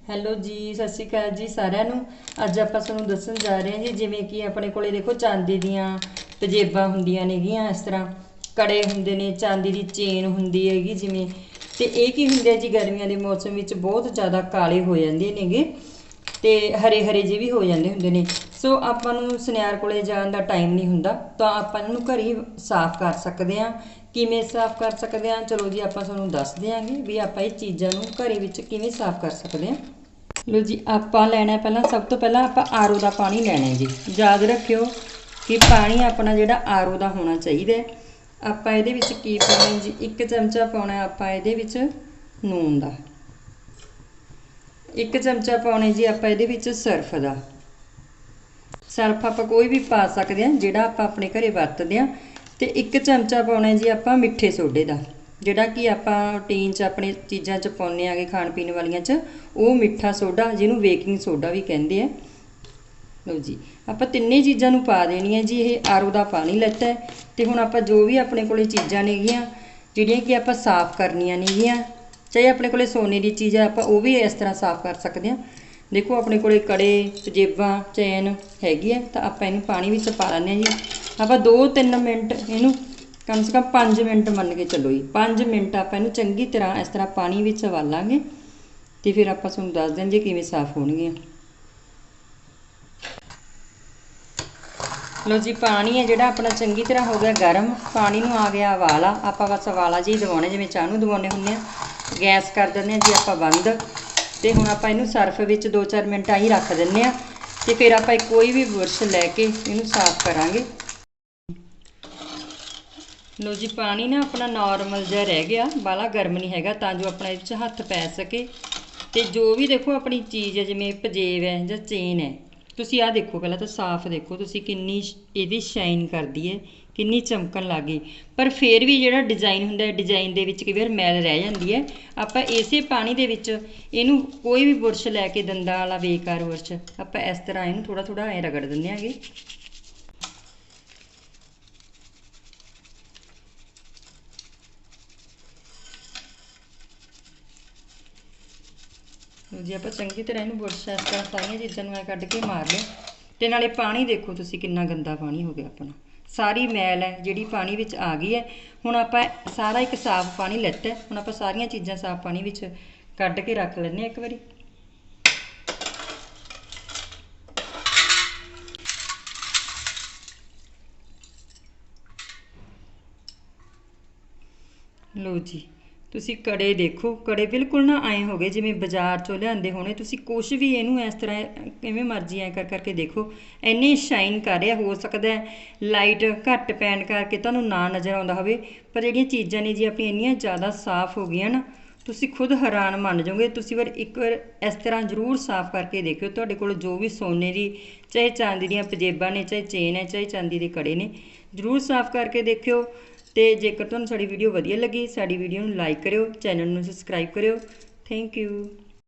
Hello ਜੀ, ਸਤਿ ਸ਼੍ਰੀ ਅਕਾਲ ਜੀ ਸਾਰਿਆਂ ਨੂੰ। ਅੱਜ ਆਪਾਂ ਤੁਹਾਨੂੰ ਦੱਸਣ ਜਾ ਰਹੇ ਹਾਂ ਜੀ, ਜਿਵੇਂ ਕਿ ਆਪਣੇ ਕੋਲੇ ਦੇਖੋ ਚਾਂਦੀ ਦੀਆਂ ਤਜੇਬਾਂ ਹੁੰਦੀਆਂ ਨੇਗੀਆਂ ਇਸ ਤਰ੍ਹਾਂ। ਕੜੇ ਹੁੰਦੇ ਨੇ, ਚਾਂਦੀ ਦੀ ਚੇਨ ਹੁੰਦੀ ਹੈਗੀ ਜਿਵੇਂ। ਤੇ ਇਹ ਕੀ ਹੁੰਦੇ ਜੀ, ਗਰਮੀਆਂ ਦੇ ਮੌਸਮ ਵਿੱਚ ਬਹੁਤ ਜ਼ਿਆਦਾ ਕਾਲੇ ਹੋ ਜਾਂਦੇ ਨੇਗੇ ਤੇ ਹਰੇ ਹਰੇ ਜਿਹੇ ਵੀ ਹੋ ਜਾਂਦੇ ਹੁੰਦੇ ਨੇ। ਸੋ ਆਪਾਂ ਨੂੰ ਸੁਨਿਆਰ ਕੋਲੇ ਜਾਣ ਦਾ ਟਾਈਮ ਨਹੀਂ ਹੁੰਦਾ, ਤਾਂ ਆਪਾਂ ਇਹਨੂੰ ਘਰੇ ਹੀ ਸਾਫ਼ ਕਰ ਸਕਦੇ ਹਾਂ। ਕਿਵੇਂ ਸਾਫ਼ ਕਰ ਸਕਦੇ ਹਾਂ? ਚਲੋ ਜੀ, ਆਪਾਂ ਤੁਹਾਨੂੰ ਦੱਸ ਦਿਆਂਗੇ ਵੀ ਆਪਾਂ ਇਹ ਚੀਜ਼ਾਂ ਨੂੰ ਘਰੇ ਵਿੱਚ ਕਿਵੇਂ ਸਾਫ਼ ਕਰ ਸਕਦੇ ਹਾਂ। ਲੋ ਜੀ, ਆਪਾਂ ਲੈਣਾ ਪਹਿਲਾਂ, ਸਭ ਤੋਂ ਪਹਿਲਾਂ ਆਪਾਂ ਆਰਓ ਦਾ ਪਾਣੀ ਲੈਣਾ ਜੀ। ਯਾਦ ਰੱਖਿਓ ਕਿ ਪਾਣੀ ਆਪਣਾ ਜਿਹੜਾ ਆਰਓ ਦਾ ਹੋਣਾ ਚਾਹੀਦਾ ਹੈ। ਆਪਾਂ ਇਹਦੇ ਵਿੱਚ ਕੀ ਪਾਉਣਾ ਜੀ? ਇੱਕ ਚਮਚਾ ਪਾਉਣਾ ਆਪਾਂ ਇਹਦੇ ਵਿੱਚ ਨੂਨ ਦਾ। ਇੱਕ ਚਮਚਾ ਪਾਉਣਾ ਜੀ ਆਪਾਂ ਇਹਦੇ ਵਿੱਚ ਸਰਫ ਦਾ। ਸਰਫ ਆਪਾਂ ਕੋਈ ਵੀ ਪਾ ਸਕਦੇ ਹਾਂ, ਜਿਹੜਾ ਆਪਾਂ ਆਪਣੇ ਘਰੇ ਵਰਤਦੇ ਹਾਂ। ਤੇ ਇੱਕ ਚਮਚਾ ਪਾਉਣਾ ਜੀ ਆਪਾਂ ਮਿੱਠੇ ਸੋਡੇ ਦਾ। ਜਿਹੜਾ ਕਿ ਆਪਾਂ ਰੂਟੀਨ 'ਚ ਆਪਣੇ ਚੀਜ਼ਾਂ 'ਚ ਪਾਉਂਦੇ ਆਗੇ ਖਾਣ ਪੀਣ ਵਾਲੀਆਂ 'ਚ, ਉਹ ਮਿੱਠਾ ਸੋਡਾ, ਜਿਹਨੂੰ ਬੇਕਿੰਗ ਸੋਡਾ ਵੀ ਕਹਿੰਦੇ ਆ। ਲਓ ਜੀ, ਆਪਾਂ ਤਿੰਨੇ ਚੀਜ਼ਾਂ ਨੂੰ ਪਾ ਦੇਣੀਆਂ ਜੀ, ਇਹ ਆਰੋ ਦਾ ਪਾਣੀ ਲੈਤਾ ਹੈ। ਤੇ ਹੁਣ ਆਪਾਂ ਜੋ ਵੀ ਆਪਣੇ ਕੋਲੇ ਚੀਜ਼ਾਂ ਨੇਗੀਆਂ, ਜਿਹੜੀਆਂ ਕਿ ਆਪਾਂ ਸਾਫ਼ ਕਰਨੀਆਂ ਨੇਗੀਆਂ, ਚਾਹੇ ਆਪਣੇ ਕੋਲੇ ਸੋਨੇ ਦੀ ਚੀਜ਼ ਆ ਆਪਾਂ ਉਹ ਵੀ ਇਸ ਤਰ੍ਹਾਂ ਸਾਫ਼ ਕਰ ਸਕਦੇ ਹਾਂ। ਦੇਖੋ ਆਪਣੇ ਕੋਲੇ ਕੜੇ ਪਜੇਬਾਂ ਚੈਨ ਹੈਗੀ ਹੈ ਤਾਂ ਆਪਾਂ ਇਹਨੂੰ ਪਾਣੀ ਵਿੱਚ ਪਾ ਲੈਂਦੇ ਹਾਂ ਜੀ। ਆਪਾਂ 2-3 ਮਿੰਟ ਇਹਨੂੰ ਕਮ ਸੇ ਕਮ 5 ਮਿੰਟ ਮੰਨ ਕੇ ਚੱਲੋ ਜੀ। 5 ਮਿੰਟ ਆਪਾਂ ਇਹਨੂੰ ਚੰਗੀ ਤਰ੍ਹਾਂ ਇਸ ਤਰ੍ਹਾਂ ਪਾਣੀ ਵਿੱਚ ਉਬਾਲਾਂਗੇ ਤੇ ਫਿਰ ਆਪਾਂ ਤੁਹਾਨੂੰ ਦੱਸ ਦਿੰਦੇ ਕਿਵੇਂ ਸਾਫ਼ ਹੋਣਗੀਆਂ ਲੋ ਜੀ, ਪਾਣੀ ਹੈ ਜਿਹੜਾ ਆਪਣਾ ਚੰਗੀ ਤਰ੍ਹਾਂ ਹੋ ਗਿਆ ਗਰਮ। ਪਾਣੀ ਨੂੰ ਆ ਗਿਆ ਉਬਾਲਾ। ਆਪਾਂ ਬਸ ਉਬਾਲਾ ਜੀ ਦਵਾਉਣੇ ਜਿਵੇਂ ਚਾਹ ਨੂੰ ਦਵਾਉਂਦੇ ਹੁੰਦੇ ਆ ਗੈਸ ਕਰ ਦਿੰਦੇ ਆ ਜੀ ਆਪਾਂ ਬੰਦ। ਤੇ ਹੁਣ ਆਪਾਂ ਇਹਨੂੰ ਸਰਫ ਵਿੱਚ 2-4 ਮਿੰਟ ਆਹੀ ਰੱਖ ਦਿੰਨੇ ਆ ਤੇ ਫਿਰ ਆਪਾਂ ਕੋਈ ਵੀ ਬੁਰਸ਼ ਲੈ ਕੇ ਇਹਨੂੰ ਸਾਫ਼ ਕਰਾਂਗੇ। ਲੋ ਜੀ, ਪਾਣੀ ਨਾ ਆਪਣਾ ਨਾਰਮਲ ਜਿਹਾ ਰਹਿ ਗਿਆ ਬਾਲਾ ਗਰਮ ਨਹੀਂ ਹੈਗਾ, ਤਾਂ ਜੋ ਆਪਣਾ ਇਹਦੇ ਵਿੱਚ ਹੱਥ ਪੈ ਸਕੇ। ਤੇ ਜੋ ਵੀ ਦੇਖੋ ਆਪਣੀ ਚੀਜ਼ ਹੈ, ਜਿਵੇਂ ਪਜੇਬ ਹੈ ਜਾਂ ਚੇਨ ਹੈ, ਤੁਸੀਂ ਆਹ ਦੇਖੋ, ਪਹਿਲਾਂ ਤਾਂ ਸਾਫ਼ ਦੇਖੋ, ਤੁਸੀਂ ਕਿੰਨੀ ਇਹਦੀ ਸ਼ਾਈਨ ਕਰਦੀ ਹੈ ਕਿੰਨੀ ਚਮਕਣ ਲੱਗੀ ਪਰ ਫਿਰ ਵੀ ਜਿਹੜਾ ਡਿਜ਼ਾਈਨ ਹੁੰਦਾ ਹੈ ਡਿਜ਼ਾਈਨ ਦੇ ਵਿੱਚ ਕਈ ਵਾਰ ਮੈਲ ਰਹਿ ਜਾਂਦੀ ਹੈ। ਆਪਾਂ ਇਸੇ ਪਾਣੀ ਦੇ ਵਿੱਚ ਇਹਨੂੰ ਕੋਈ ਵੀ ਬੁਰਸ਼ ਲੈ ਕੇ ਦੰਦਾਂ ਵਾਲਾ ਬੇਕਾਰ ਬੁਰਸ਼, ਆਪਾਂ ਇਸ ਤਰ੍ਹਾਂ ਇਹਨੂੰ ਥੋੜਾ ਥੋੜਾ ਐ ਰਗੜ ਦਿੰਦੇ ਆਂਗੇ ਲਓ ਜੀ, ਆਪਾਂ ਚੰਗੀ ਤਰ੍ਹਾਂ ਇਹਨੂੰ ਬੁਰਸ਼ ਇਸ ਤਰ੍ਹਾਂ ਸਾਰੀਆਂ ਚੀਜ਼ਾਂ ਨੂੰ ਐ ਕੱਢ ਕੇ ਮਾਰ ਲਿਓ ਤੇ ਨਾਲੇ ਪਾਣੀ ਦੇਖੋ ਤੁਸੀਂ ਕਿੰਨਾ ਗੰਦਾ ਪਾਣੀ ਹੋ ਗਿਆ ਆਪਣਾ। ਸਾਰੀ ਮੈਲ ਹੈ, ਜਿਹੜੀ ਪਾਣੀ ਵਿੱਚ ਆ ਗਈ ਹੈ। ਹੁਣ ਆਪਾਂ ਸਾਰਾ ਇੱਕ ਸਾਫ਼ ਪਾਣੀ ਲੈਤਾ ਹੁਣ ਆਪਾਂ ਸਾਰੀਆਂ ਚੀਜ਼ਾਂ ਸਾਫ਼ ਪਾਣੀ ਵਿੱਚ ਕੱਢ ਕੇ ਰੱਖ ਲੈਂਦੇ ਹਾਂ ਇੱਕ ਵਾਰੀ। ਲੋ ਜੀ। ਤੁਸੀਂ ਕੜੇ ਦੇਖੋ, ਕੜੇ ਬਿਲਕੁਲ ਨਾ ਐਂ ਹੋ ਗਏ, ਜਿਵੇਂ ਬਾਜ਼ਾਰ ਚੋਂ ਲਿਆਂਦੇ ਹੋਣੇ। ਤੁਸੀਂ ਕੁਛ ਵੀ ਇਹਨੂੰ ਇਸ ਤਰ੍ਹਾਂ ਕਿਵੇਂ ਮਰਜ਼ੀ ਐਂ ਕਰ ਕਰਕੇ ਦੇਖੋ। ਇੰਨੀ ਸ਼ਾਈਨ ਕਰ ਰਿਹਾ, ਹੋ ਸਕਦਾ ਲਾਈਟ ਘੱਟ ਪੈਣ ਕਰਕੇ ਤੁਹਾਨੂੰ ਨਾ ਨਜ਼ਰ ਆਉਂਦਾ ਹੋਵੇ। ਪਰ ਜਿਹੜੀਆਂ ਚੀਜ਼ਾਂ ਨੇ ਜੀ ਆਪਣੀਆਂ ਇੰਨੀਆਂ ਜ਼ਿਆਦਾ ਸਾਫ਼ ਹੋ ਗਈਆਂ ਨਾ, ਤੁਸੀਂ ਖੁਦ ਹੈਰਾਨ ਮੰਨ ਜਾਓਗੇ। ਤੁਸੀਂ ਵਾਰ ਇੱਕ ਵਾਰ ਇਸ ਤਰ੍ਹਾਂ ਜ਼ਰੂਰ ਸਾਫ਼ ਕਰਕੇ ਦੇਖਿਓ। ਤੁਹਾਡੇ ਕੋਲ ਜੋ ਵੀ ਸੋਨੇ ਦੀ, ਚਾਹੇ ਚਾਂਦੀ ਦੀਆਂ ਪਜੇਬਾਂ ਨੇ, ਚਾਹੇ ਚੇਨ ਹੈ, ਚਾਹੇ ਚਾਂਦੀ ਦੇ ਕੜੇ ਨੇ, ਜ਼ਰੂਰ ਸਾਫ਼ ਕਰਕੇ ਦੇਖਿਓ। ਤੇ ਜੇਕਰ ਤੁਹਾਨੂੰ ਸਾਡੀ ਵੀਡੀਓ ਵਧੀਆ ਲੱਗੀ, ਸਾਡੀ ਵੀਡੀਓ ਨੂੰ ਲਾਈਕ ਕਰਿਓ ਚੈਨਲ ਨੂੰ ਸਬਸਕ੍ਰਾਈਬ ਕਰਿਓ। Thank you